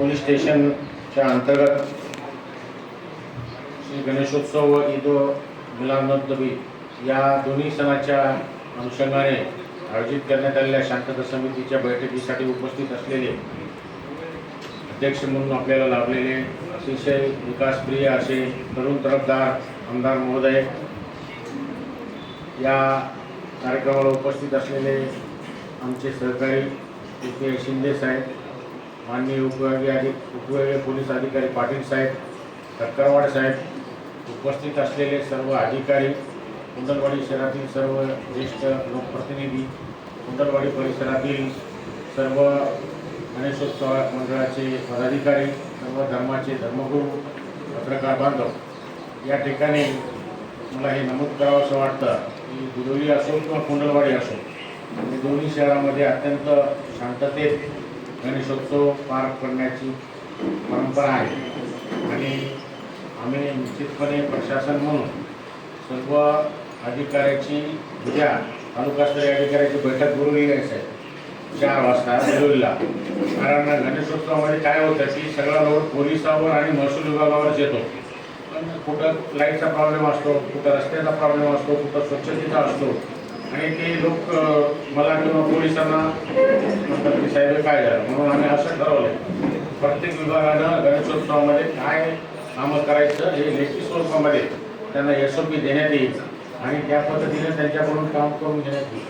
Police स्टेशनच्या अंतर्गत श्री गणेशोत्सव व ईद मिलादनबी या दोन्ही सणाच्या अनुषंगाने आयोजित करण्यात आलेल्या शांतता समितीच्या बैठकीसाठी उपस्थित असलेले अध्यक्ष म्हणून आपल्याला लाभलेले अतिशय विकासप्रिय असे तरुण तरफदार आमदार महोदय या कार्यक्रमाला उपस्थित असलेले आमचे सहकारी के शिंदे साहेब माननीय उपविभागीय अधिक उपविभागीय पोलीस अधिकारी पाटील साहेब ठक्करवाड साहेब उपस्थित असलेले सर्व अधिकारी कुंडलवाडी शहरातील सर्व ज्येष्ठ लोकप्रतिनिधी कुंडलवाडी परिसरातील सर्व गणेशोत्सव मंडळाचे पदाधिकारी सर्व धर्माचे धर्मगुरू पत्रकार बांधव या ठिकाणी मला हे नमूद करावं असं वाटतं की दुधोली असो किंवा कुंडलवाडी असो दोन्ही शहरामध्ये अत्यंत शांततेत गणेशोत्सव पार पडण्याची परंपरा आहे. आणि आम्ही निश्चितपणे प्रशासन म्हणून सर्व अधिकाऱ्याची उद्या तालुकास्तरीय अधिकाऱ्याची बैठक बोलवलेली आहे. चार वाजता बोलवलेला कारण गणेशोत्सवामध्ये काय होतं की सगळा लोड पोलिसावर आणि महसूल विभागावरच येतो पण कुठं लाईटचा प्रॉब्लेम असतो कुठं रस्त्याचा प्रॉब्लेम असतो कुठं स्वच्छतेचा असतो. आणि ते लोक मला किंवा पोलिसांना गणपती साहेब काय झालं म्हणून आम्ही असं ठरवलं प्रत्येक विभागानं गणेशोत्सवामध्ये काय कामं करायचं हे लेखी स्वरूपामध्ये त्यांना एस ओ पी देण्यात येईल आणि त्या पद्धतीने त्यांच्याकडून काम करून घेण्यात येईल.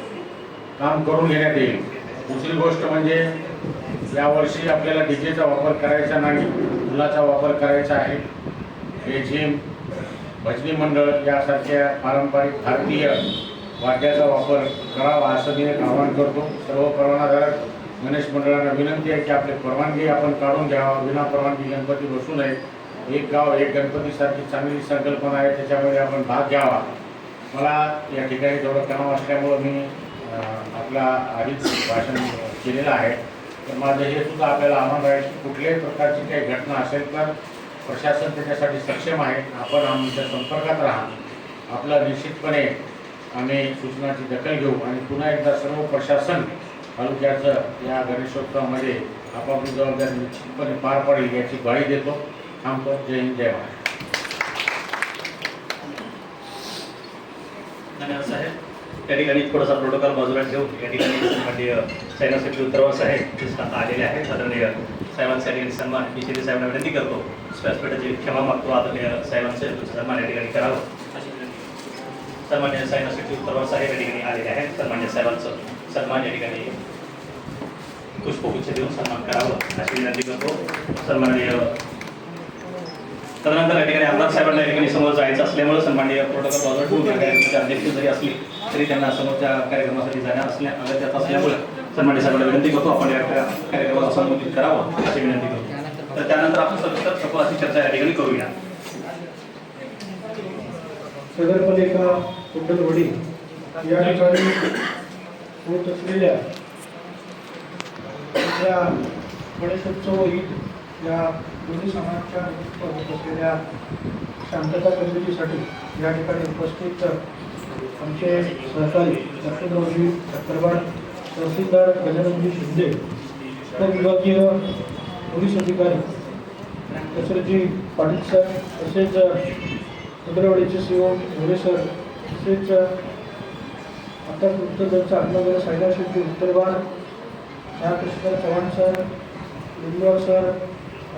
काम करून घेण्यात येईल. दुसरी गोष्ट म्हणजे यावर्षी आपल्याला डीजेचा वापर करायचा नाही फुलाचा वापर करायचा आहे. हे जिम भजनी मंडळ यासारख्या पारंपरिक भारतीय वाद्याचा वापर करावा असं मी आवाहन करतो. सर्व परवानाधारक गणेश मंडळांना विनंती आहे की आपली परवानगी आपण काढून घ्यावा विना परवानगी गणपती बसू नये. एक गाव एक गणपतीसारखी चांगली संकल्पना आहे त्याच्यामध्ये आपण भाग घ्यावा. मला या ठिकाणी थोडं तणाव असल्यामुळं मी आपला आधीच भाषण केलेलं आहे. तर माझं हे सुद्धा आपल्याला आव्हान आहे की कुठल्याही प्रकारची काही घटना असेल तर प्रशासन त्याच्यासाठी सक्षम आहे. आपण आमच्या संपर्कात राहा. आपला निश्चितपणे आम्ही सूचनाची दखल घेऊ आणि पुन्हा एकदा सर्व प्रशासन तालुक्याचं या गणेशोत्सवामध्ये आपापली जबाबदारी निश्चितपणे पार पडेल याची ग्वाही देतो. थांबतो. जय हिंद जय महाराष्ट्र. धन्यवाद साहेब. त्या ठिकाणी थोडासा प्रोटोकॉल बाजूला ठेवून या ठिकाणी सन्माननीय साहेबांसाठी उत्तरवा साहेब आता आलेले आहेत. आदरणीय साहेबांच्या ठिकाणी सन्मान मी शिंदे साहेबांना विनंती करतो. व्यासपीठाची क्षमा मागतो. आदरणीय साहेबांचे सन्मान या ठिकाणी करावं. अशी विनंती सन्मान्य साहेबांसाठी उत्तरवा साहेब या ठिकाणी आलेले आहेत. सन्मान्य साहेबांचं सन्मान या ठिकाणी पुष्पगुच्छ देऊन सन्मान करावं अशी विनंती करतो सन्माननीय तदनंतर या ठिकाणी आमदार साहेबांना या ठिकाणी समोर जायचं असल्यामुळे सन्माननीय प्रोटोकॉल बाजूला ठेवून या कार्यक्रमाचे अध्यक्ष जरी असली तरी त्यांना समोरच्या कार्यक्रमासाठी जाण्या असल्या अगत्यात असल्यामुळे सन्मान्य साहेबांना विनंती करतो आपण या कार्यक्रमाला संबोधित करावं अशी विनंती करतो तर त्यानंतर आपण सविस्तर सखोलाची चर्चा या ठिकाणी करूया नगरपालिका कुंडलवाडी या ठिकाणी होत असलेल्या या गणेशोत्सव ईद या दोन्ही सणांच्या निमित्त होत असलेल्या शांतता समितीसाठी या ठिकाणी उपस्थित आमचे सहकारी लक्ष्मणरावजी ठक्करवाड तहसीलदार गजाननजी शिंदे उपविभागीय पोलीस अधिकारी दशरथजी पाटील सर तसेच कुंदरवाडीचे सी ओ सर तसेच आता उत्तर आत्मगर सायला शेट्टी उत्तरवाड रामकृष्ण चव्हाण सर लिंगवार सर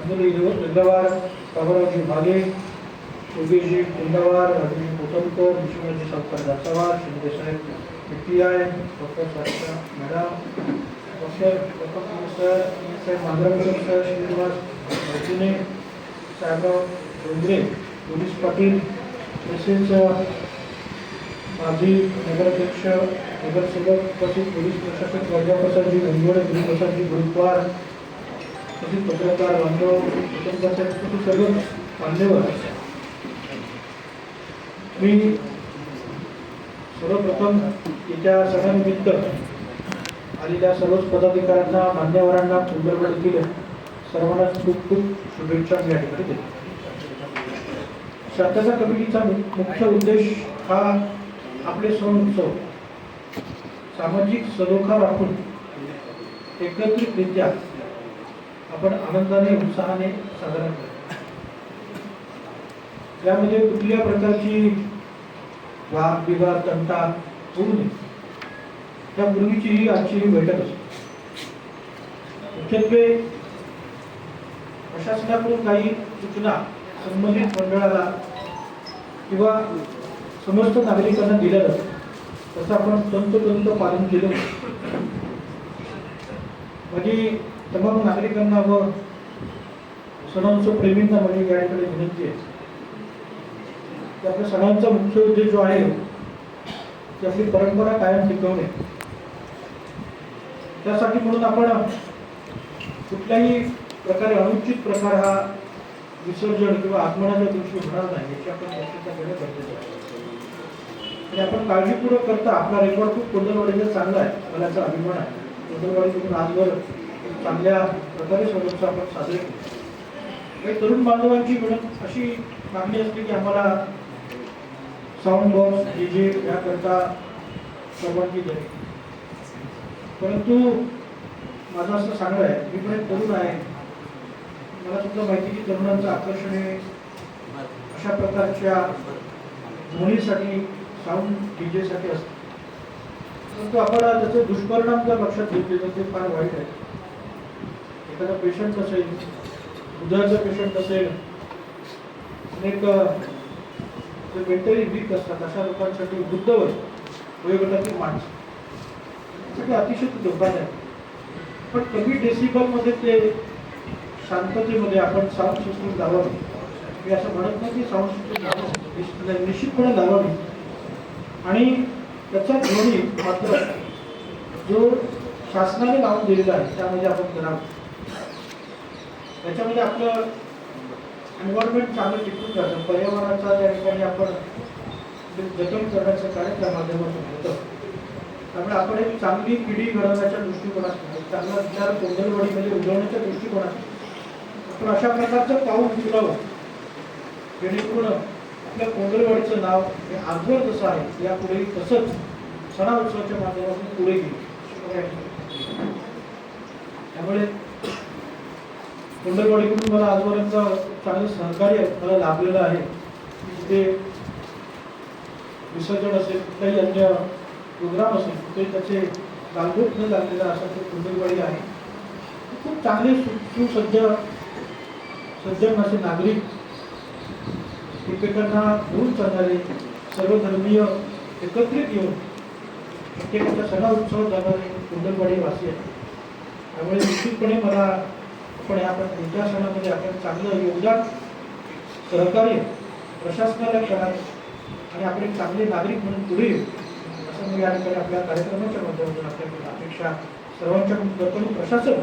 अनिल लिंगवार बाबुरावजी भागे योगेशजी कुंदवार राजू कोतमकर विश्वनाथजी सावकर दासावार शिंदे साहेब P I doctor Sarika madam doctor doctor sir Saheb Manjaravkar sir Shrinivas Bharjune Saheborao Dongre police Patil तसेच माजी नगराध्यक्ष नगरसेवक तसेच पोलीस प्रशासक राजाप्रसादजी गंगवडे गुरुप्रसादजी गुरुद्वार तसेच पत्रकार बांधव कुटुंबाचे तसेच सर्व मान्यवर. मी सर्वप्रथम येत्या सणानिमित्त आलेल्या सर्वच पदाधिकाऱ्यांना मान्यवरांना सुंदरगड येथील सर्वांना खूप खूप शुभेच्छा मी या ठिकाणी देतो. शांतता कमिटीचा मुख्य उद्देश हा आपले सण उत्सव. सामाजिक सलोखा राखून एकत्रितरित्या आपण आनंदाने उत्साहाने साजरा करतो यामध्ये कुठल्या प्रकारची वाद विवाद तंटा होऊ नये. त्यापूर्वीची ही आजची ही बैठक असते. मुख्यत्वे प्रशासनाकडून काही सूचना संबंधित मंडळाला किंवा समस्त नागरिकांना दिलं जातात तसं आपण तंतोतंत पालन केलं. माझी तमाम नागरिकांना व सणांचं प्रेमींना माझी याकडे विनंती आहे. की आपल्या सणांचा मुख्य उद्देश जो आहे ती आपली परंपरा कायम टिकवणे. त्यासाठी म्हणून आपण कुठल्याही प्रकारे अनुचित प्रकार हा विसर्जन किंवा आगमनाच्या दिवशी होणार नाही याची आपण गरजेचं आहे. आणि आपण काळजीपूर्वक करता. आपला रेकॉर्ड खूप कुंदलवाडीचा चांगला आहे. मला याचा अभिमान आहे. कोंडलवाडीतून आजवर चांगल्या प्रकारे सर्वोच्च आपण साजरे केले. काही तरुण बांधवांची म्हणून अशी मागणी असते की आम्हाला साऊंड बॉक्स डी जे याकरता परवानगी द्यावी परंतु माझं असं सांगणं आहे मी पण एक तरुण आहे. मला सुद्धा माहिती की तरुणांचं आकर्षण हे अशा प्रकारच्या ध्वनीसाठी साऊंड डीजेसाठी जेसाठी परंतु आपण त्याचे दुष्परिणाम जर लक्षात घेतले तर ते फार वाईट आहे. एखादा पेशंट असेल हृदयाचा पेशंट असेल अनेक जे मेंटली वीक असतात अशा लोकांसाठी वृद्ध वयोगटातील माणसं. यासाठी अतिशय धोकादायक आहे. पण कमी डेसिबलमध्ये ते शांततेमध्ये आपण साऊंड सिस्टम लावावी. मी असं म्हणत नाही की साऊंड सिस्टम लावावी. निश्चितपणे लावावी. आणि त्याच्या ध्वनी मात्र जो शासनाने लावून दिलेला आहे त्यामध्ये आपण करावं त्याच्यामध्ये आपलं एन्व्हायरमेंट चांगलं टिकून जातं पर्यावरणाचा त्या ठिकाणी आपण जतन करण्याचं कार्य त्या माध्यमातून होतं. त्यामुळे आपण एक चांगली पिढी घडवण्याच्या दृष्टिकोनातून चांगला विचार कोंडलवाडीमध्ये उजवण्याच्या दृष्टिकोनातून आपण अशा प्रकारचं पाऊल उचलावं. जेणेकरून आपल्या कोंडलवाडीचं नाव हे आजवर जसं आहे? यापुढे तसंच सणा उत्सवाच्या माध्यमातून पुढे गेले. त्यामुळे कोंडलवाडीकडून मला आजपर्यंत चांगलं सहकार्य मला लाभलेलं आहे. तिथे विसर्जन असेल कुठलाही अन्य प्रोग्राम असेल कुठे त्याचे गालबोट न लागलेला असा तो कुंडलवाडी आहे. खूप चांगले सुसज्ज सज्जन असे नागरिक एकमेकांना दूर चालणारे सर्वधर्मीय एकत्रित येऊन प्रत्येकाच्या सणा उत्सव जाणारे कुंडलवाडी वासी आहेत. त्यामुळे निश्चितपणे मला आपण या कोणत्या सणामध्ये आपण चांगलं योगदान सहकार्य प्रशासनाला करावे आणि आपण एक चांगले नागरिक म्हणून पुढे येऊ असं मी या ठिकाणी आपल्या कार्यक्रमाच्या माध्यमातून आपल्याकडे अपेक्षा सर्वांच्याकडून करतो प्रशासन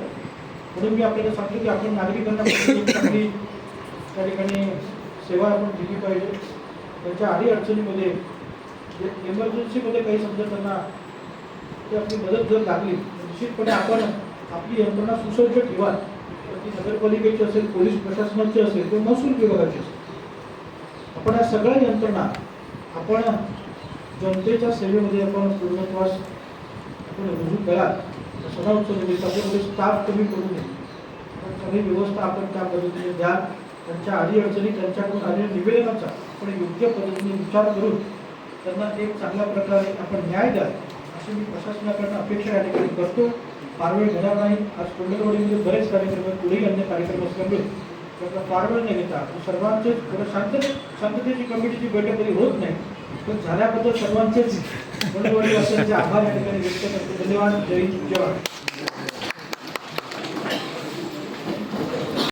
म्हणून मी आपल्याला सांगतो की आपण नागरिकांना चांगली त्या ठिकाणी सेवा आपण दिली पाहिजे. त्यांच्या आधी अडचणीमध्ये इमर्जन्सीमध्ये काही समजा त्यांना ते आपली मदत जर लागली निश्चितपणे आपण आपली यंत्रणा सुसज्ज ठेवा ती नगरपालिकेची असेल पोलीस प्रशासनाची असेल किंवा महसूल विभागाची असेल. आपण या सगळ्या यंत्रणा आपण जनतेच्या सेवेमध्ये आपण पूर्णत्वास आपण रुजू करा सणा उत्सव त्याच्यामध्ये स्टाफ कमी करू नये सगळी व्यवस्था आपण त्या पद्धतीने द्या त्यांच्या अडीअडचणी त्यांच्याकडून आलेल्या निवेदनाचा आपण योग्य पद्धतीने विचार करून त्यांना एक चांगल्या प्रकारे आपण न्याय द्या अशी मी प्रशासनाकडनं अपेक्षा या ठिकाणी करतो. फार वेळ घेणार नाही आज कोंडलवाडीमध्ये बरेच कार्यक्रम आहेत पुढेही अन्य कार्यक्रम असल्यामुळे त्यांना फार वेळ नाही घेता सर्वांचे थोडं शांत शांततेची कमिटीची बैठक कधी होत नाही पण झाल्याबद्दल सर्वांचेच कोंडलवाडी वासियांचे आभार या ठिकाणी व्यक्त करतो. धन्यवाद. जय जय